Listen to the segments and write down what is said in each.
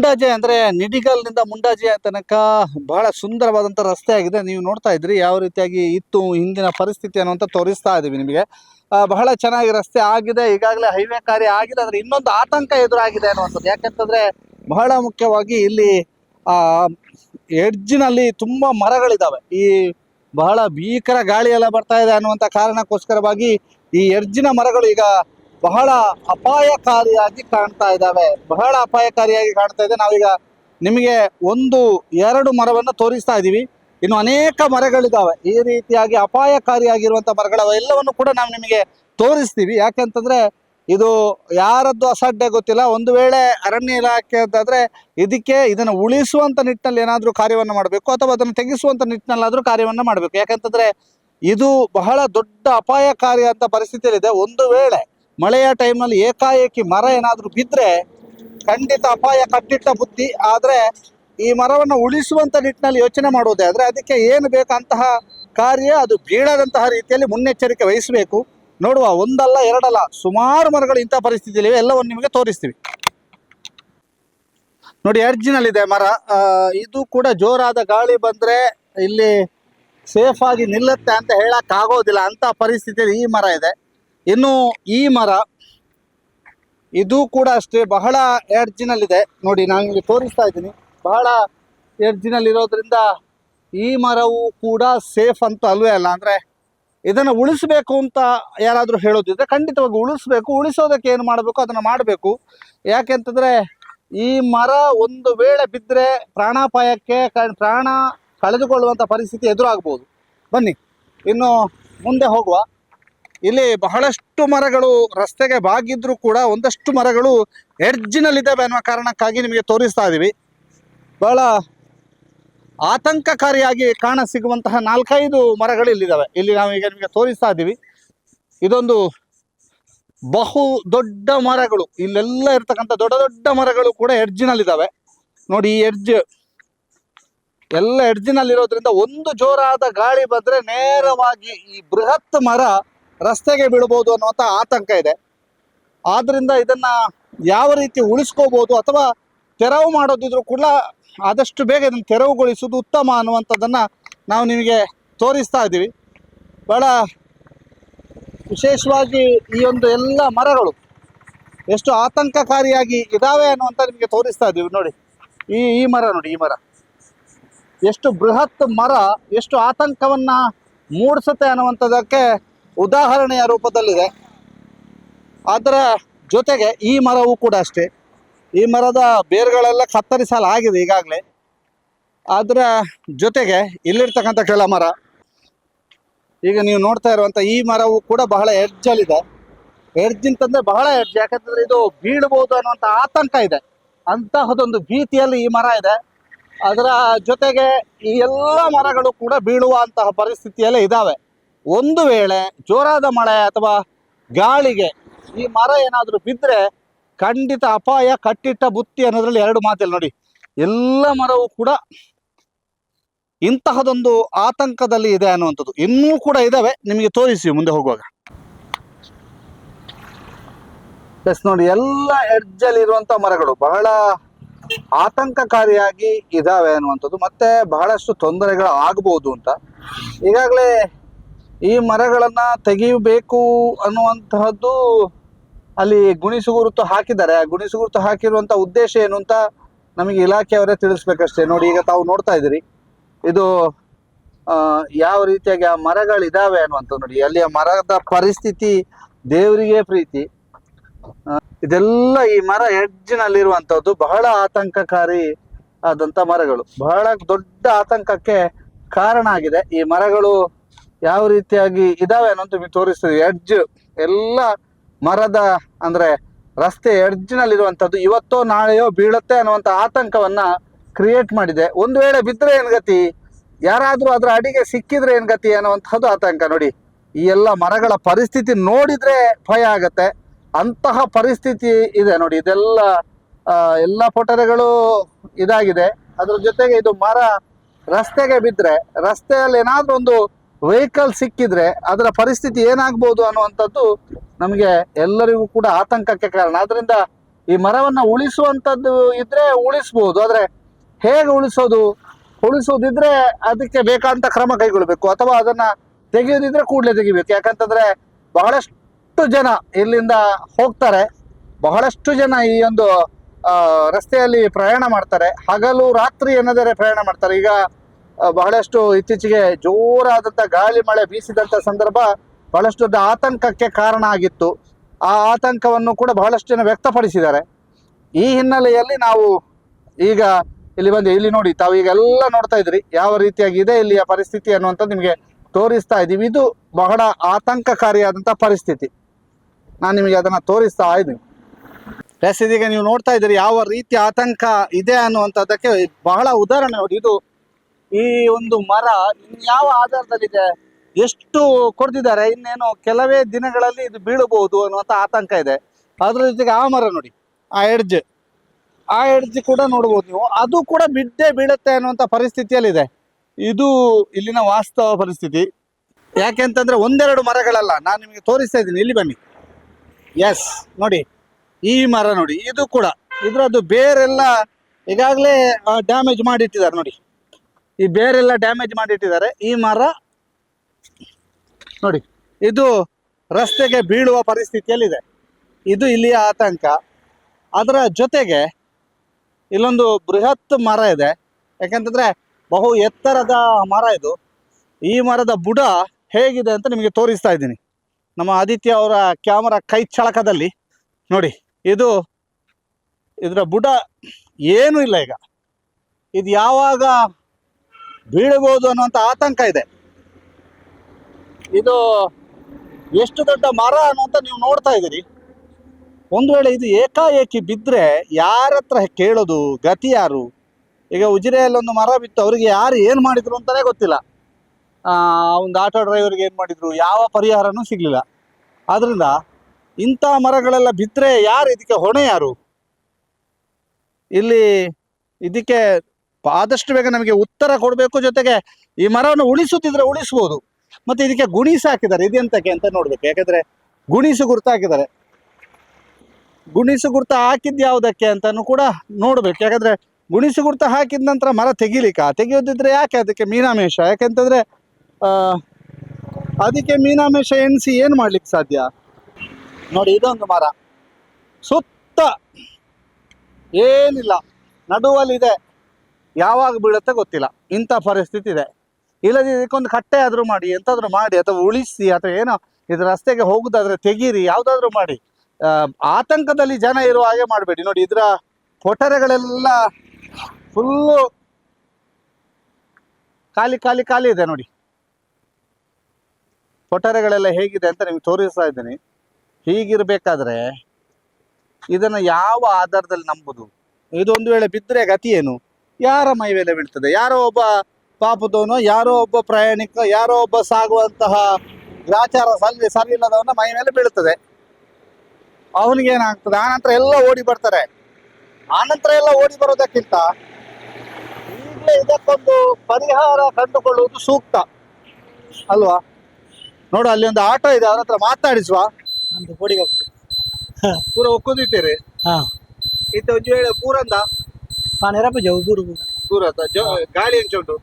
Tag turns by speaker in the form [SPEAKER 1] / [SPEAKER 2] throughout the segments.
[SPEAKER 1] ಮುಂಡಾಜೆ ಅಂದ್ರೆ ನಿಡಿಗಲ್ನಿಂದ ಮುಂಡಾಜೆ ತನಕ ಬಹಳ ಸುಂದರವಾದಂತ ರಸ್ತೆ ಆಗಿದೆ. ನೀವು ನೋಡ್ತಾ ಇದ್ರಿ ಯಾವ ರೀತಿಯಾಗಿ ಇತ್ತು, ಹಿಂದಿನ ಪರಿಸ್ಥಿತಿ ಅನ್ನುವಂತ ತೋರಿಸ್ತಾ ಇದೀವಿ ನಿಮಗೆ. ಬಹಳ ಚೆನ್ನಾಗಿ ರಸ್ತೆ ಆಗಿದೆ. ಈಗಾಗಲೇ ಹೈವೇ ಕಾರ್ಯ ಆಗಿದೆ. ಆದ್ರೆ ಇನ್ನೊಂದು ಆತಂಕ ಎದುರಾಗಿದೆ ಅನ್ನುವಂಥದ್ದು. ಯಾಕಂತಂದ್ರೆ ಬಹಳ ಮುಖ್ಯವಾಗಿ ಇಲ್ಲಿ, ಆ, ಎಡ್ಜಿನಲ್ಲಿ ತುಂಬಾ ಮರಗಳಿದಾವೆ. ಈ ಬಹಳ ಭೀಕರ ಗಾಳಿ ಎಲ್ಲ ಬರ್ತಾ ಇದೆ ಅನ್ನುವಂತ ಕಾರಣಕ್ಕೋಸ್ಕರವಾಗಿ ಈ ಎಡ್ಜಿನ ಮರಗಳು ಈಗ ಬಹಳ ಅಪಾಯಕಾರಿಯಾಗಿ ಕಾಣ್ತಾ ಇದ್ದಾವೆ. ಬಹಳ ಅಪಾಯಕಾರಿಯಾಗಿ ಕಾಣ್ತಾ ಇದೆ. ನಾವೀಗ ನಿಮಗೆ ಒಂದು, ಎರಡು ಮರವನ್ನು ತೋರಿಸ್ತಾ ಇದ್ದೀವಿ. ಇನ್ನು ಅನೇಕ ಮರಗಳಿದ್ದಾವೆ. ಈ ರೀತಿಯಾಗಿ ಅಪಾಯಕಾರಿಯಾಗಿರುವಂತ ಮರಗಳು ಅವೆಲ್ಲವನ್ನು ಕೂಡ ನಾವು ನಿಮಗೆ ತೋರಿಸ್ತೀವಿ. ಯಾಕೆಂತಂದ್ರೆ ಇದು ಯಾರದ್ದು ಅಸಾಧ್ಯ ಗೊತ್ತಿಲ್ಲ. ಒಂದು ವೇಳೆ ಅರಣ್ಯ ಇಲಾಖೆ ಅಂತಾದ್ರೆ ಇದಕ್ಕೆ ಇದನ್ನು ಉಳಿಸುವಂತ ನಿಟ್ಟಿನಲ್ಲಿ ಏನಾದರೂ ಕಾರ್ಯವನ್ನು ಮಾಡಬೇಕು ಅಥವಾ ಅದನ್ನು ತೆಗೆಸುವಂತ ನಿಟ್ಟಿನಲ್ಲಾದರೂ ಕಾರ್ಯವನ್ನು ಮಾಡಬೇಕು. ಯಾಕಂತಂದ್ರೆ ಇದು ಬಹಳ ದೊಡ್ಡ ಅಪಾಯಕಾರಿ ಅಂತ ಪರಿಸ್ಥಿತಿಯಲ್ಲಿದೆ. ಒಂದು ವೇಳೆ ಮಳೆಯ ಟೈಮ್ನಲ್ಲಿ ಏಕಾಏಕಿ ಮರ ಏನಾದರೂ ಬಿದ್ದರೆ ಖಂಡಿತ ಅಪಾಯ ಕಟ್ಟಿಟ್ಟ ಬುದ್ಧಿ. ಆದರೆ ಈ ಮರವನ್ನು ಉಳಿಸುವಂತ ನಿಟ್ಟಿನಲ್ಲಿ ಯೋಚನೆ ಮಾಡುವುದೇ ಆದರೆ ಅದಕ್ಕೆ ಏನು ಬೇಕಂತಹ ಕಾರ್ಯ, ಅದು ಬೀಳದಂತಹ ರೀತಿಯಲ್ಲಿ ಮುನ್ನೆಚ್ಚರಿಕೆ ವಹಿಸಬೇಕು. ನೋಡುವ, ಒಂದಲ್ಲ, ಎರಡಲ್ಲ, ಸುಮಾರು ಮರಗಳು ಇಂಥ ಪರಿಸ್ಥಿತಿಯಲ್ಲಿವೆ ಎಲ್ಲವನ್ನು ನಿಮಗೆ ತೋರಿಸ್ತೀವಿ. ನೋಡಿ ಎಡ್ಜಿನಲ್ಲಿದೆ ಮರ. ಇದು ಕೂಡ ಜೋರಾದ ಗಾಳಿ ಬಂದ್ರೆ ಇಲ್ಲಿ ಸೇಫ್ ಆಗಿ ನಿಲ್ಲುತ್ತೆ ಅಂತ ಹೇಳಕ್ ಆಗೋದಿಲ್ಲ ಅಂತ ಪರಿಸ್ಥಿತಿಯಲ್ಲಿ ಈ ಮರ ಇದೆ. ಇನ್ನು ಈ ಮರ ಇದು ಕೂಡ ಅಷ್ಟೇ ಬಹಳ ಎಡ್ಜಿನಲ್ಲಿದೆ. ನೋಡಿ ನಾನು ನಿಮಗೆ ತೋರಿಸ್ತಾ ಇದ್ದೀನಿ. ಬಹಳ ಎಡ್ಜಿನಲ್ಲಿರೋದ್ರಿಂದ ಈ ಮರವು ಕೂಡ ಸೇಫ್ ಅಂತ ಅಲ್ವೇ ಅಲ್ಲ. ಅಂದ್ರೆ ಇದನ್ನು ಉಳಿಸಬೇಕು ಅಂತ ಯಾರಾದರೂ ಹೇಳೋದಿದ್ರೆ ಖಂಡಿತವಾಗಿ ಉಳಿಸ್ಬೇಕು. ಉಳಿಸೋದಕ್ಕೆ ಏನು ಮಾಡಬೇಕು? ಅದನ್ನು ಮಾಡಬೇಕು. ಯಾಕೆಂತಂದ್ರೆ ಈ ಮರ ಒಂದು ವೇಳೆ ಬಿದ್ದರೆ ಪ್ರಾಣಾಪಾಯಕ್ಕೆ ಪ್ರಾಣ ಕಳೆದುಕೊಳ್ಳುವಂಥ ಪರಿಸ್ಥಿತಿ ಎದುರಾಗ್ಬೋದು. ಬನ್ನಿ. ಇನ್ನು ಮುಂದೆ ಹೋಗುವ. ಇಲ್ಲಿ ಬಹಳಷ್ಟು ಮರಗಳು ರಸ್ತೆಗೆ ಬಾಗಿದ್ರು ಕೂಡ ಒಂದಷ್ಟು ಮರಗಳು ಎಡ್ಜಿನಲ್ಲಿದ್ದಾವೆ ಅನ್ನೋ ಕಾರಣಕ್ಕಾಗಿ ನಿಮಗೆ ತೋರಿಸ್ತಾ ಇದ್ದೀವಿ ಬಹಳ ಆತಂಕಕಾರಿಯಾಗಿ ಕಾಣ ಸಿಗುವಂತಹ ನಾಲ್ಕೈದು ಮರಗಳು ಇಲ್ಲಿದ್ದಾವೆ ಇಲ್ಲಿ ನಾವು ಈಗ ನಿಮಗೆ ತೋರಿಸ್ತಾ ಇದ್ದೀವಿ ಇದೊಂದು ಬಹು ದೊಡ್ಡ ಮರಗಳು. ಇಲ್ಲೆಲ್ಲ ಇರ್ತಕ್ಕಂಥ ದೊಡ್ಡ ದೊಡ್ಡ ಮರಗಳು ಕೂಡ ಎಡ್ಜಿನಲ್ಲಿದ್ದಾವೆ. ನೋಡಿ ಈ ಎಡ್ಜ್ ಎಲ್ಲ ಎಡ್ಜಿನಲ್ಲಿರೋದ್ರಿಂದ ಒಂದು ಜೋರಾದ ಗಾಳಿ ಬಂದ್ರೆ ನೇರವಾಗಿ ಈ ಬೃಹತ್ ಮರ ರಸ್ತೆಗೆ ಬೀಳ್ಬೋದು ಅನ್ನುವಂಥ ಆತಂಕ ಇದೆ. ಆದ್ದರಿಂದ ಇದನ್ನ ಯಾವ ರೀತಿ ಉಳಿಸ್ಕೋಬಹುದು ಅಥವಾ ತೆರವು ಮಾಡೋದಿದ್ರು ಕೂಡ ಆದಷ್ಟು ಬೇಗ ಇದನ್ನು ತೆರವುಗೊಳಿಸುವುದು ಉತ್ತಮ ಅನ್ನುವಂಥದ್ದನ್ನ ನಾವು ನಿಮಗೆ ತೋರಿಸ್ತಾ ಇದ್ದೀವಿ. ಬಹಳ ವಿಶೇಷವಾಗಿ ಈ ಒಂದು ಎಲ್ಲ ಮರಗಳು ಎಷ್ಟು ಆತಂಕಕಾರಿಯಾಗಿ ಇದಾವೆ ಅನ್ನುವಂಥ ನಿಮಗೆ ತೋರಿಸ್ತಾ ಇದ್ದೀವಿ ನೋಡಿ. ಈ ಈ ಮರ ನೋಡಿ, ಈ ಮರ. ಎಷ್ಟು ಬೃಹತ್ ಮರ, ಎಷ್ಟು ಆತಂಕವನ್ನ ಮೂಡಿಸುತ್ತೆ ಅನ್ನುವಂಥದ್ದಕ್ಕೆ ಉದಾಹರಣೆಯ ರೂಪದಲ್ಲಿದೆ. ಅದರ ಜೊತೆಗೆ ಈ ಮರವು ಕೂಡ ಅಷ್ಟೇ. ಈ ಮರದ ಬೇರುಗಳೆಲ್ಲ ಕತ್ತರಿಸಲಾಗಿದೆ ಈಗಾಗಲೇ. ಅದರ ಜೊತೆಗೆ ಇಲ್ಲಿರ್ತಕ್ಕಂಥ ಕೆಳ ಮರ. ಈಗ ನೀವು ನೋಡ್ತಾ ಇರುವಂಥ ಈ ಮರವು ಕೂಡ ಬಹಳ ಎಡ್ಜಲ್ಲಿದೆ ಎಡ್ಜ್ ಅಂತಂದರೆ ಬಹಳ ಎಡ್ಜ್ ಯಾಕಂತಂದ್ರೆ ಇದು ಬೀಳ್ಬೋದು ಅನ್ನುವಂಥ ಆತಂಕ ಇದೆ. ಅಂತಹದೊಂದು ಭೀತಿಯಲ್ಲಿ ಈ ಮರ ಇದೆ. ಅದರ ಜೊತೆಗೆ ಈ ಎಲ್ಲ ಮರಗಳು ಕೂಡ ಬೀಳುವಂತಹ ಪರಿಸ್ಥಿತಿಯಲ್ಲೇ ಇದ್ದಾವೆ. ಒಂದು ವೇಳೆ ಜೋರಾದ ಮಳೆ ಅಥವಾ ಗಾಳಿಗೆ ಈ ಮರ ಏನಾದರೂ ಬಿದ್ದರೆ ಖಂಡಿತ ಅಪಾಯ, ಕಟ್ಟಿಟ್ಟ ಬುತ್ತಿ ಅನ್ನೋದ್ರಲ್ಲಿ ಎರಡು ಮಾತಿಲ್ಲ ನೋಡಿ. ಎಲ್ಲ ಮರವು ಕೂಡ ಇಂತಹದೊಂದು ಆತಂಕದಲ್ಲಿ ಇದೆ ಅನ್ನುವಂಥದ್ದು. ಇನ್ನೂ ಕೂಡ ಇದಾವೆ. ನಿಮಗೆ ತೋರಿಸಿ ಮುಂದೆ ಹೋಗುವಾಗ. ಎಸ್ ನೋಡಿ, ಎಲ್ಲ ಎಡ್ಜಲ್ಲಿ ಇರುವಂತ ಮರಗಳು ಬಹಳ ಆತಂಕಕಾರಿಯಾಗಿ ಇದಾವೆ ಅನ್ನುವಂಥದ್ದು. ಮತ್ತೆ ಬಹಳಷ್ಟು ತೊಂದರೆಗಳು ಆಗ್ಬೋದು ಅಂತ. ಈಗಾಗಲೇ ಈ ಮರಗಳನ್ನ ತೆಗೆಯಬೇಕು ಅನ್ನುವಂತಹದ್ದು ಅಲ್ಲಿ ಗುಣಿಸುಗುರುತು ಹಾಕಿದ್ದಾರೆ. ಆ ಗುಣಿಸುಗುರುತು ಹಾಕಿರುವಂಥ ಉದ್ದೇಶ ಏನು ಅಂತ ನಮಗೆ ಇಲಾಖೆಯವರೇ ತಿಳಿಸ್ಬೇಕಷ್ಟೇ. ನೋಡಿ, ಈಗ ತಾವು ನೋಡ್ತಾ ಇದ್ದೀರಿ. ಇದು ಯಾವ ರೀತಿಯಾಗಿ ಆ ಮರಗಳಿದಾವೆ ಅನ್ನುವಂಥದ್ದು ನೋಡಿ. ಅಲ್ಲಿಯ ಮರದ ಪರಿಸ್ಥಿತಿ ದೇವರಿಗೆ ಪ್ರೀತಿ. ಇದೆಲ್ಲ ಈ ಮರ ಎಡ್ಜಿನಲ್ಲಿರುವಂಥದ್ದು ಬಹಳ ಆತಂಕಕಾರಿ ಆದಂಥ ಮರಗಳು. ಬಹಳ ದೊಡ್ಡ ಆತಂಕಕ್ಕೆ ಕಾರಣ ಆಗಿದೆ. ಈ ಮರಗಳು ಯಾವ ರೀತಿಯಾಗಿ ಇದಾವೆ ಅನ್ನೋದು ನಿಮಗೆ ತೋರಿಸ್ತೀವಿ ಎಡ್ಜ್ ಎಲ್ಲ ಮರದ ಅಂದ್ರೆ ರಸ್ತೆ ಎಡ್ಜ್ನಲ್ಲಿರುವಂಥದ್ದು ಇವತ್ತೋ ನಾಳೆಯೋ ಬೀಳುತ್ತೆ ಅನ್ನುವಂಥ ಆತಂಕವನ್ನ ಕ್ರಿಯೇಟ್ ಮಾಡಿದೆ. ಒಂದು ವೇಳೆ ಬಿದ್ದರೆ ಏನ್ ಗತಿ? ಯಾರಾದರೂ ಅದರ ಅಡಿಗೆ ಸಿಕ್ಕಿದ್ರೆ ಏನ್ ಗತಿ ಅನ್ನುವಂಥದ್ದು ಆತಂಕ. ನೋಡಿ, ಈ ಎಲ್ಲ ಮರಗಳ ಪರಿಸ್ಥಿತಿ ನೋಡಿದ್ರೆ ಭಯ ಆಗತ್ತೆ. ಅಂತಹ ಪರಿಸ್ಥಿತಿ ಇದೆ. ನೋಡಿ, ಇದೆಲ್ಲ ಎಲ್ಲ ಪೊಟರೆಗಳು ಇದಾಗಿದೆ. ಅದ್ರ ಜೊತೆಗೆ ಇದು ಮರ ರಸ್ತೆಗೆ ಬಿದ್ದರೆ ರಸ್ತೆಯಲ್ಲಿ ಏನಾದ್ರೂ ಒಂದು ವೆಹಿಕಲ್ ಸಿಕ್ಕಿದ್ರೆ ಅದರ ಪರಿಸ್ಥಿತಿ ಏನಾಗ್ಬೋದು ಅನ್ನುವಂಥದ್ದು ನಮಗೆ ಎಲ್ಲರಿಗೂ ಕೂಡ ಆತಂಕಕ್ಕೆ ಕಾರಣ. ಆದ್ರಿಂದ ಈ ಮರವನ್ನ ಉಳಿಸುವಂತದ್ದು ಇದ್ರೆ ಉಳಿಸ್ಬೋದು, ಆದರೆ ಹೇಗೆ ಉಳಿಸೋದು? ಉಳಿಸೋದಿದ್ರೆ ಅದಕ್ಕೆ ಬೇಕಾದಂತ ಕ್ರಮ ಕೈಗೊಳ್ಬೇಕು ಅಥವಾ ಅದನ್ನ ತೆಗೆಯೋದಿದ್ರೆ ಕೂಡಲೇ ತೆಗಿಬೇಕು. ಯಾಕಂತಂದ್ರೆ ಬಹಳಷ್ಟು ಜನ ಇಲ್ಲಿಂದ ಹೋಗ್ತಾರೆ. ಬಹಳಷ್ಟು ಜನ ಈ ಒಂದು ರಸ್ತೆಯಲ್ಲಿ ಪ್ರಯಾಣ ಮಾಡ್ತಾರೆ. ಹಗಲು ರಾತ್ರಿ ಎನ್ನದರೆ ಪ್ರಯಾಣ ಮಾಡ್ತಾರೆ. ಈಗ ಬಹಳಷ್ಟು ಇತ್ತೀಚೆಗೆ ಜೋರಾದಂತ ಗಾಳಿ ಮಳೆ ಬೀಸಿದಂತ ಸಂದರ್ಭ ಬಹಳಷ್ಟು ಆತಂಕಕ್ಕೆ ಕಾರಣ ಆಗಿತ್ತು. ಆ ಆತಂಕವನ್ನು ಕೂಡ ಬಹಳಷ್ಟು ಜನ ವ್ಯಕ್ತಪಡಿಸಿದ್ದಾರೆ. ಈ ಹಿನ್ನೆಲೆಯಲ್ಲಿ ನಾವು ಈಗ ಇಲ್ಲಿ ಬಂದು ಇಲ್ಲಿ ನೋಡಿ, ತಾವು ಈಗ ಎಲ್ಲ ನೋಡ್ತಾ ಇದ್ರಿ, ಯಾವ ರೀತಿಯಾಗಿ ಇದೆ ಇಲ್ಲಿಯ ಪರಿಸ್ಥಿತಿ ಅನ್ನುವಂಥದ್ದು ನಿಮಗೆ ತೋರಿಸ್ತಾ ಇದ್ದೀವಿ. ಇದು ಬಹಳ ಆತಂಕಕಾರಿಯಾದಂಥ ಪರಿಸ್ಥಿತಿ. ನಾನು ನಿಮಗೆ ಅದನ್ನ ತೋರಿಸ್ತಾ ಇದ್ದೀನಿ. ಪ್ಲಸ್ ಇದೀಗ ನೀವು ನೋಡ್ತಾ ಇದ್ದೀರಿ ಯಾವ ರೀತಿ ಆತಂಕ ಇದೆ ಅನ್ನುವಂಥದ್ದಕ್ಕೆ ಬಹಳ ಉದಾಹರಣೆ. ನೋಡಿ ಇದು ಈ ಒಂದು ಮರ ಯಾವ ಆಧಾರದಲ್ಲಿದೆ? ಎಷ್ಟು ಕೊಡ್ತಿದ್ದಾರೆ ಇನ್ನೇನು ಕೆಲವೇ ದಿನಗಳಲ್ಲಿ ಇದು ಬೀಳಬಹುದು ಅನ್ನುವಂತ ಆತಂಕ ಇದೆ. ಅದ್ರ ಜೊತೆಗೆ ಆ ಮರ ನೋಡಿ. ಆ ಎಡ್ಜ್. ಆ ಎಡ್ಜ್ ಕೂಡ ನೋಡ್ಬೋದು ನೀವು. ಅದು ಕೂಡ ಬಿದ್ದೇ ಬೀಳುತ್ತೆ ಅನ್ನುವಂಥ ಪರಿಸ್ಥಿತಿಯಲ್ಲಿದೆ. ಇದು ಇಲ್ಲಿನ ವಾಸ್ತವ ಪರಿಸ್ಥಿತಿ. ಯಾಕೆಂತಂದ್ರೆ ಒಂದೆರಡು ಮರಗಳಲ್ಲ. ನಾನು ನಿಮಗೆ ತೋರಿಸ್ತಾ ಇದ್ದೀನಿ. ಇಲ್ಲಿ ಬನ್ನಿ. ಎಸ್ ನೋಡಿ. ಈ ಮರ ನೋಡಿ. ಇದು ಕೂಡ. ಇದ್ರದ್ದು ಬೇರೆಲ್ಲ ಈಗಾಗಲೇ ಡ್ಯಾಮೇಜ್ ಮಾಡಿಟ್ಟಿದ್ದಾರೆ ನೋಡಿ. ಈ ಬೇರೆಲ್ಲ ಡ್ಯಾಮೇಜ್ ಮಾಡಿಟ್ಟಿದ್ದಾರೆ. ಈ ಮರ, ನೋಡಿ, ಇದು ರಸ್ತೆಗೆ ಬೀಳುವ ಪರಿಸ್ಥಿತಿಯಲ್ಲಿದೆ. ಇದು ಇಲ್ಲಿಯ ಆತಂಕ. ಅದರ ಜೊತೆಗೆ ಇಲ್ಲೊಂದು ಬೃಹತ್ ಮರ ಇದೆ. ಯಾಕಂತಂದ್ರೆ ಬಹು ಎತ್ತರದ ಮರ ಇದು. ಈ ಮರದ ಬುಡ ಹೇಗಿದೆ ಅಂತ ನಿಮಗೆ ತೋರಿಸ್ತಾ ಇದ್ದೀನಿ. ನಮ್ಮ ಆದಿತ್ಯ ಅವರ ಕ್ಯಾಮರಾ ಕೈ ಚಳಕದಲ್ಲಿ. ನೋಡಿ, ಇದು ಇದರ ಬುಡ ಏನೂ ಇಲ್ಲ ಈಗ. ಇದು ಯಾವಾಗ ಬೀಳಬಹುದು ಅನ್ನುವಂಥ ಆತಂಕ ಇದೆ. ಇದು ಎಷ್ಟು ದೊಡ್ಡ ಮರ ಅನ್ನುವಂತ ನೀವು ನೋಡ್ತಾ ಇದ್ದೀರಿ. ಒಂದು ವೇಳೆ ಇದು ಏಕಾಏಕಿ ಬಿದ್ದರೆ ಯಾರ ಹತ್ರ ಕೇಳೋದು, ಗತಿ ಯಾರು? ಈಗ ಉಜಿರೆಯಲ್ಲಿ ಒಂದು ಮರ ಬಿತ್ತು, ಅವರಿಗೆ ಯಾರು ಏನು ಮಾಡಿದ್ರು ಅಂತಾನೆ ಗೊತ್ತಿಲ್ಲ. ಆ, ಒಂದು ಆಟೋ ಡ್ರೈವರ್ಗೆ ಏನು ಮಾಡಿದ್ರು, ಯಾವ ಪರಿಹಾರನೂ ಸಿಗ್ಲಿಲ್ಲ. ಆದ್ರಿಂದ ಇಂಥ ಮರಗಳೆಲ್ಲ ಬಿದ್ದರೆ ಯಾರು, ಇದಕ್ಕೆ ಹೊಣೆ ಯಾರು? ಇಲ್ಲಿ ಇದಕ್ಕೆ ಆದಷ್ಟು ಬೇಗ ನಮಗೆ ಉತ್ತರ ಕೊಡಬೇಕು ಜೊತೆಗೆ ಈ ಮರವನ್ನು ಉಳಿಸುತ್ತಿದ್ರೆ ಉಳಿಸ್ಬೋದು. ಮತ್ತೆ ಇದಕ್ಕೆ ಗುಣಿಸು ಹಾಕಿದ್ದಾರೆ ಇದೆಂತಕ್ಕೆ ಅಂತ ನೋಡ್ಬೇಕು. ಯಾಕಂದ್ರೆ ಗುಣಿಸು ಗುರ್ತ ಹಾಕಿದ್ದಾರೆ ಗುಣಿಸು ಗುರ್ತ ಹಾಕಿದ್ ಯಾವುದಕ್ಕೆ ಅಂತಾನು ಕೂಡ ನೋಡ್ಬೇಕು. ಯಾಕಂದ್ರೆ ಗುಣಿಸು ಗುರ್ತ ಹಾಕಿದ ನಂತರ ಮರ ತೆಗಿಲಿಕ್ಕ ತೆಗೆಯೋದಿದ್ರೆ ಯಾಕೆ ಅದಕ್ಕೆ ಮೀನಾಮೇಷ? ಯಾಕೆಂತಂದ್ರೆ ಅದಕ್ಕೆ ಮೀನಾಮೇಷ ಎಣಿಸಿ ಏನು ಮಾಡ್ಲಿಕ್ಕೆ ಸಾಧ್ಯ? ನೋಡಿ, ಇದೊಂದು ಮರ. ಸುತ್ತ ಏನಿಲ್ಲ. ನಡುವಲ್ಲಿದೆ ಯಾವಾಗ ಬೀಳುತ್ತೆ ಗೊತ್ತಿಲ್ಲ. ಇಂಥ ಪರಿಸ್ಥಿತಿ ಇದೆ. ಇಲ್ಲದೆ ಇದಕ್ಕೊಂದು ಕಟ್ಟೆ ಆದರೂ ಮಾಡಿ, ಎಂತಾದ್ರೂ ಮಾಡಿ, ಅಥವಾ ಉಳಿಸಿ, ಅಥವಾ ಏನೋ ಇದು ರಸ್ತೆಗೆ ಹೋಗೋದಾದ್ರೆ ತೆಗೀರಿ, ಯಾವುದಾದ್ರೂ ಮಾಡಿ. ಆತಂಕದಲ್ಲಿ ಜನ ಇರುವ ಹಾಗೆ ಮಾಡಬೇಡಿ. ನೋಡಿ, ಇದರ ಕೊಠರೆಗಳೆಲ್ಲ ಫುಲ್ಲು ಖಾಲಿ ಖಾಲಿ ಖಾಲಿ ಇದೆ ನೋಡಿ. ಕೊಠರೆಗಳೆಲ್ಲ ಹೇಗಿದೆ ಅಂತ ನಿಮ್ಗೆ ತೋರಿಸ್ತಾ ಇದ್ದೀನಿ. ಹೀಗಿರಬೇಕಾದ್ರೆ ಇದನ್ನ ಯಾವ ಆಧಾರದಲ್ಲಿ ನಂಬುದು? ಇದು ಒಂದು ವೇಳೆ ಬಿದ್ದರೆ ಗತಿ ಏನು? ಯಾರ ಮೈ ಮೇಲೆ ಬೀಳ್ತದೆ? ಯಾರೋ ಒಬ್ಬ ಪಾಪದವನು ಯಾರೋ ಒಬ್ಬ ಪ್ರಯಾಣಿಕ ಯಾರೋ ಒಬ್ಬ ಸಾಗುವಂತಹ ಗ್ರಾಚಾರ ಸಲ್ಲಿ ಸರಿ ಇಲ್ಲದವನ ಮೈ ಮೇಲೆ ಬೀಳುತ್ತದೆ ಅವನಿಗೇನಾಗ್ತದೆ ಆನಂತರ ಎಲ್ಲ ಓಡಿ ಬರ್ತಾರೆ. ಆನಂತರ ಎಲ್ಲ ಓಡಿ ಬರೋದಕ್ಕಿಂತ ಈಗಲೇ ಇದಕ್ಕೊಂದು ಪರಿಹಾರ ಕಂಡುಕೊಳ್ಳುವುದು ಸೂಕ್ತ. ಅಲ್ವಾ? ನೋಡು ಅಲ್ಲಿ ಒಂದು ಆಟೋ ಇದೆ ಅವ್ರ ಹತ್ರ ಮಾತಾಡಿಸುವ. ಪೂರ ಒಕ್ಕುದಿದ್ದೀರಿ
[SPEAKER 2] ಹಾ.
[SPEAKER 1] ವೇಳೆ ಪೂರಂದ.
[SPEAKER 2] ಪಾನೇರಪ್ಪ ಜವು ಗುರು
[SPEAKER 1] ಗುರು ದೂರ ಆತ ಗಾಳಿ ಹೆಂಚ ಉಂಟು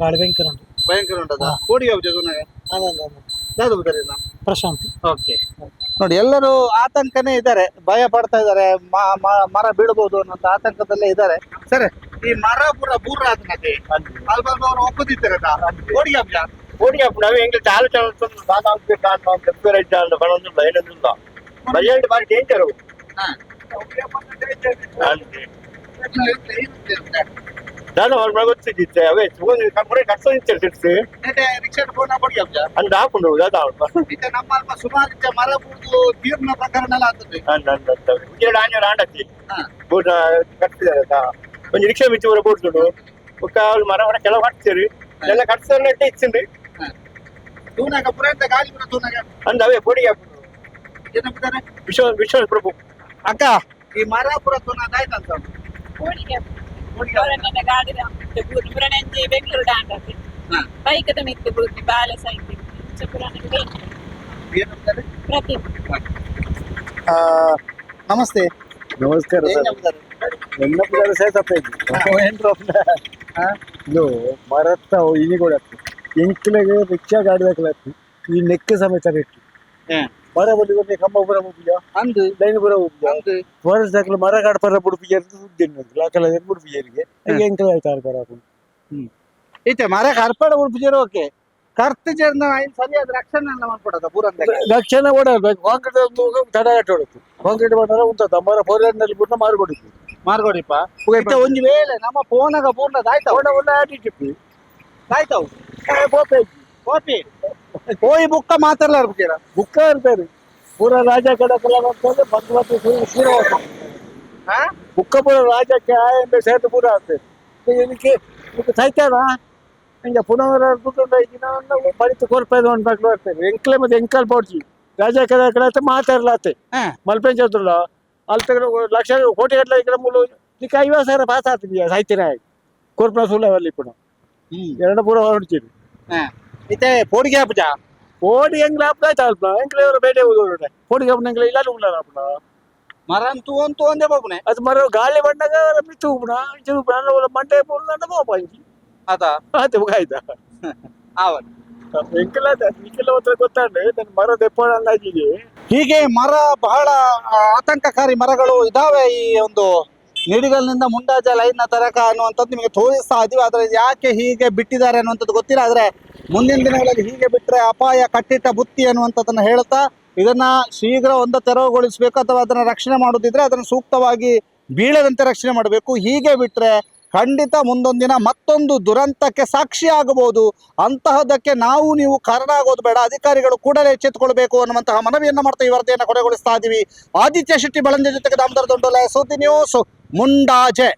[SPEAKER 2] ಗಾಳಿ ಭಯಂಕರ ಉಂಟು.
[SPEAKER 1] ಭಯಂಕರ ಉಂಟದ? ಕೋಡಿ ಯಾವ
[SPEAKER 2] ಜಗನಾಗ
[SPEAKER 1] ಯಾವ್ದು
[SPEAKER 2] ಪ್ರಶಾಂತ್.
[SPEAKER 1] ಓಕೆ. ನೋಡಿ ಎಲ್ಲರೂ ಆತಂಕನೇ ಇದ್ದಾರೆ. ಭಯ ಪಡ್ತಾ ಇದ್ದಾರೆ. ಮರ ಬೀಳ್ಬೋದು ಅನ್ನೋ ಆತಂಕದಲ್ಲೇ ಇದ್ದಾರೆ. ಸರ್ ಈ ಮರ ಪೂರ ಬೂರ ಆತನಕ್ಕೆ ಅಲ್ಲಿ ಅವರು ಒಪ್ಪದಿದ್ದಾರೆ ಕೋಡಿ ಹಬ್ಬ
[SPEAKER 3] ಕೋಡಿ ಹಬ್ಬ ನಾವು ಎಂಗೆ ಚಾಲು ಚಾಲು ಚಾಲು ಬಳೊಂದು ಬಯಲೊಂದು ಬಯಲು ಬಾರಿ ಡೇಂಜರು ಹಾಂ. ನಾನು ಅವ್ರ ಮಗ ಸಿಗಿದ್ದೆ
[SPEAKER 1] ಅವೇ ಫೋನ್ ಕಂಪ್ರೆ ಕಟ್ಸೋ
[SPEAKER 3] ನಿಂತಾರೆ ಹಾಕೊಂಡು ಹೋಗುದು
[SPEAKER 1] ಅಂದ ಅವ್ರು ನಮ್ಮ ಅಲ್ಪ ಸುಮಾರು ಮರ ತೀರ್ನ ಪ್ರಕರಣ ಎಲ್ಲ ಆಗ್ತದೆ
[SPEAKER 3] ಅಂದ ಅಂದ ಅಂದ
[SPEAKER 1] ಆಂಜನ
[SPEAKER 3] ಆಂಡತಿ. ಬೋಟ್ ಕಟ್ಸಿದ್ದಾರೆ ಒಂದು ರಿಕ್ಷಾ ಬಿಚ್ಚಿ ಊರ ಬೋಟ್ ಒಕ್ಕ ಅವ್ರು ಮರ ಮರ ಕೆಲವು ಹಾಕ್ತೀರಿ
[SPEAKER 1] ಎಲ್ಲ ಕಟ್ಸೋನಟ್ಟೆ ಇಚ್ಚಿಂದ್ರಿ ತೂನಾಗ ಗಾಳಿ ತೂನಾಗ
[SPEAKER 3] ಅಂದ ಅವೇ ಬೋಡಿಗೆ
[SPEAKER 1] ಏನಂತಾರೆ
[SPEAKER 3] ವಿಶ್ವ ವಿಶ್ವ ಪ್ರಭು.
[SPEAKER 1] ಅಕ್ಕ ಈ ಮರ ಪುರ ತೂನಾದ
[SPEAKER 4] ಕೂಡಿಗೆ ಅವರನ್ನೆಲ್ಲ ಗಾಡಿ ಪುರಣಂಜಿ ಬೆಂಗಳೂರು
[SPEAKER 1] ಹಾ.
[SPEAKER 4] ಬೈಕದ ಮಿತ್ತು ಬುದ್ಧಿ ಬಾಲ ಸೈತಿ ಚಪುರಾನಿಗೆ
[SPEAKER 1] ಏನಂತಾರೆ
[SPEAKER 4] ಪ್ರತಿ
[SPEAKER 1] ಆ, ನಮಸ್ತೆ
[SPEAKER 5] ನಮಸ್ಕಾರ ಸರ್? ಎಲ್ಲ ಪುಜಾರ ಸೇತಪ್ಪ ಇದು ಮರತ್ತ ಇನಿಗೋಡ ಎಂಕ್ಲೆಗೆ ರಿಕ್ಷಾ ಗಾಡಿ ಹಾಕಲಾಗ್ತಿ ಈ ನೆಕ್ಕೆ ಸಮೇತ ಇಟ್ಟು
[SPEAKER 1] ಹಾ.
[SPEAKER 5] ಮರ ಬದಿಗೊಂದು ಕಂಬ ಬರ ಮುಗಿಯ
[SPEAKER 1] ಅಂದು
[SPEAKER 5] ಲೈನ್ ಬರ ಮುಗಿಯ
[SPEAKER 1] ಅಂದು
[SPEAKER 5] ಫಾರೆಸ್ಟ್ ಹಾಕಲು ಮರ ಕಾಡು ಪರ ಬುಡುಪಿಗೆ ಸುದ್ದಿ ಲಾಕಲ ಬುಡುಪಿಗೆ ಎಂಕ್ಲೆ ಆಯ್ತಾರೆ ಬರ
[SPEAKER 1] ಈಚೆ ಮರ ಕರ್ಪಡ ಉಡುಪಿಜರು ಓಕೆ ಕರ್ತ ಜರ್ನ ಐನ್ ಸರಿಯಾದ ರಕ್ಷಣೆ ಎಲ್ಲ ಮಾಡ್ಕೊಡದ ಪೂರಂತ
[SPEAKER 5] ಲಕ್ಷಣ ಓಡಾಡ್ಬೇಕು ಕಾಂಕ್ರೀಟ್ ಒಂದು ತಡ ಕಟ್ಟೋಡತ್ತು ಕಾಂಕ್ರೀಟ್ ಬಂದ್ರೆ ಉಂಟದ ಮರ ಫೋರೆನ್ನಲ್ಲಿ ಬಿಟ್ಟು ಮಾರ್ಕೊಡಿತ್ತು
[SPEAKER 1] ಮಾರ್ಗೋಡಿಪ್ಪ ಈಚೆ ಒಂಜಿ ವೇಳೆ ನಮ್ಮ ಫೋನಾಗ ಪೂರ್ಣ ದಾಯ್ತಾವ
[SPEAKER 5] ಓಡ ಒಳ್ಳೆ ಆಟಿಟ್ಟಿಪ್ಪಿ
[SPEAKER 1] ದಾಯ್ತಾವು
[SPEAKER 5] ಪೋಪೆ
[SPEAKER 1] ಓಪಿ ಹೋಯ್ ಬುಕ್ಕ ಮಾತಾಡ್ಲಾರ ಬುಕ್ಕಿರ
[SPEAKER 5] ಬುಕ್ಕ ಇರ್ತಾರೆ ಪೂರ ರಾಜ ಕಡಕಲ ಅಂತಂದ್ರೆ ಭಗವತಿ ಶ್ರೀನಿವಾಸ ಬುಕ್ಕ ಪೂರ ರಾಜಕ್ಕೆ ಆಯಂಬ ಸೇತು ಪೂರ ಆಗ್ತದೆ. ಇದಕ್ಕೆ ಇದಕ್ಕೆ ಸಹಿತಾನ ಹಿಂಗೆ ಪುನರ್ಬಿಟ್ಟು ಬಳಿತು ಕೊರ್ಪೈದು ಅಂತ ಇರ್ತೇವೆ ಎಂಕ್ಲೆ ಮತ್ತೆ ಎಂಕಲ್ ಪೋಡ್ಸಿ ರಾಜ ಕಡಕಲ ಕಡೆ ಆತ ಮಾತಾಡ್ಲಾತೆ
[SPEAKER 1] ಮಲ್ಪೆ
[SPEAKER 5] ಮಲ್ಪೆಂಚಲ್ಲ ಅಲ್ಲಿ ತಗಡ ಲಕ್ಷ ಕೋಟಿ ಗಟ್ಟಲೆ ಈ ಕಡೆ ಮೂಲು ಇದಕ್ಕೆ ಐವತ್ತು ಸಾವಿರ ಪಾಸ್ ಆಗ್ತಿದ್ಯಾ ಸಾಯ್ತೀರ ಕೊರ್ಪನ ಸುಳ್ಳವಲ್ಲಿ ಪುನಃ ಎರಡು ಪೂರ ಹೊರಡ್ತೀರಿ
[SPEAKER 1] ಹಾ. ಗ್ಯಾಪ್ ಜಾ?
[SPEAKER 5] ಕೋಟಿ ಹೆಂಗ್ಲ ಹಬ್ಬ ಆಯ್ತಾ ಅಲ್ಪ? ಎಂಕ್ಲೆ ಅವರ ಬೇಟೆ ಹೋಗೋರು? ಫೋಡಿ ಗ್ಯಾಪ್ ನಂಗ್ ಇಲ್ಲ ಅಪ್ಪನ
[SPEAKER 1] ಮರ ಅಂತೂ ಅಂತೂ ಒಂದೇ ಬಾಬುನೆ.
[SPEAKER 5] ಅದು ಮರ ಗಾಳಿ ಬಂದಾಗ ಮಿತ್ತು ಉಪ್ಪುನ ಇದು ಪ್ರಾಣ ಮಂಟೆ ಪೂರ್ಣ ಹೋಗಿ
[SPEAKER 1] ಅದ
[SPEAKER 5] ಆಯ್ತು. ಹೋಗಾಯ್ತ
[SPEAKER 1] ಆವನ್.
[SPEAKER 5] ಎಂಕಲ ನಿಕಲ ಹತ್ರ ಗೊತ್ತಾಂಡೆ ನನ್ನ ಮರ ದೆಪ್ಪಳ ಅಂದಾಜಿಗೆ.
[SPEAKER 1] ಹೀಗೆ ಮರ ಬಹಳ ಆತಂಕಕಾರಿ ಮರಗಳು ಇದಾವೆ ಈ ಒಂದು ನಿಡಿಗಲ್ನಿಂದ ಮುಂಡಾಜ ಲೈನ್ನ ತರಕ ಅನ್ನುವಂಥದ್ದು ನಿಮಗೆ ತೋರಿಸ್ತಾ ಇದೀವಿ. ಆದ್ರೆ ಯಾಕೆ ಹೀಗೆ ಬಿಟ್ಟಿದ್ದಾರೆ ಅನ್ನುವಂಥದ್ದು ಗೊತ್ತಿಲ್ಲ. ಆದ್ರೆ ಮುಂದಿನ ದಿನಗಳಲ್ಲಿ ಹೀಗೆ ಬಿಟ್ಟರೆ ಅಪಾಯ, ಕಟ್ಟಿಟ್ಟ ಬುತ್ತಿ ಅನ್ನುವಂಥದ್ದನ್ನು ಹೇಳ್ತಾ ಇದನ್ನ ಶೀಘ್ರ ಒಂದು ತೆರವುಗೊಳಿಸಬೇಕು ಅಥವಾ ಅದನ್ನ ರಕ್ಷಣೆ ಮಾಡೋದಿದ್ರೆ ಅದನ್ನು ಸೂಕ್ತವಾಗಿ ಬೀಳದಂತೆ ರಕ್ಷಣೆ ಮಾಡಬೇಕು. ಹೀಗೆ ಬಿಟ್ಟರೆ ಖಂಡಿತ ಮುಂದೊಂದಿನ ಮತ್ತೊಂದು ದುರಂತಕ್ಕೆ ಸಾಕ್ಷಿ ಆಗಬಹುದು ಅಂತಹದಕ್ಕೆ ನಾವು ನೀವು ಕಾರಣ ಆಗೋದು ಬೇಡ. ಅಧಿಕಾರಿಗಳು ಕೂಡಲೇ ಎಚ್ಚೆತ್ತುಕೊಳ್ಬೇಕು ಅನ್ನುವಂತಹ ಮನವಿಯನ್ನು ಮಾಡ್ತಾ ಈ ವರದಿಯನ್ನು ಕೊನೆಗೊಳಿಸ್ತಾ ಇದ್ದೀವಿ ಆದಿತ್ಯ ಶೆಟ್ಟಿ ಬಳಂಜೆ ಜೊತೆಗೆ ದಾಮೋದರ ದೊಡ್ಡ ಸುದ್ದಿ ನ್ಯೂಸ್, ಮುಂಡಾಜೆ.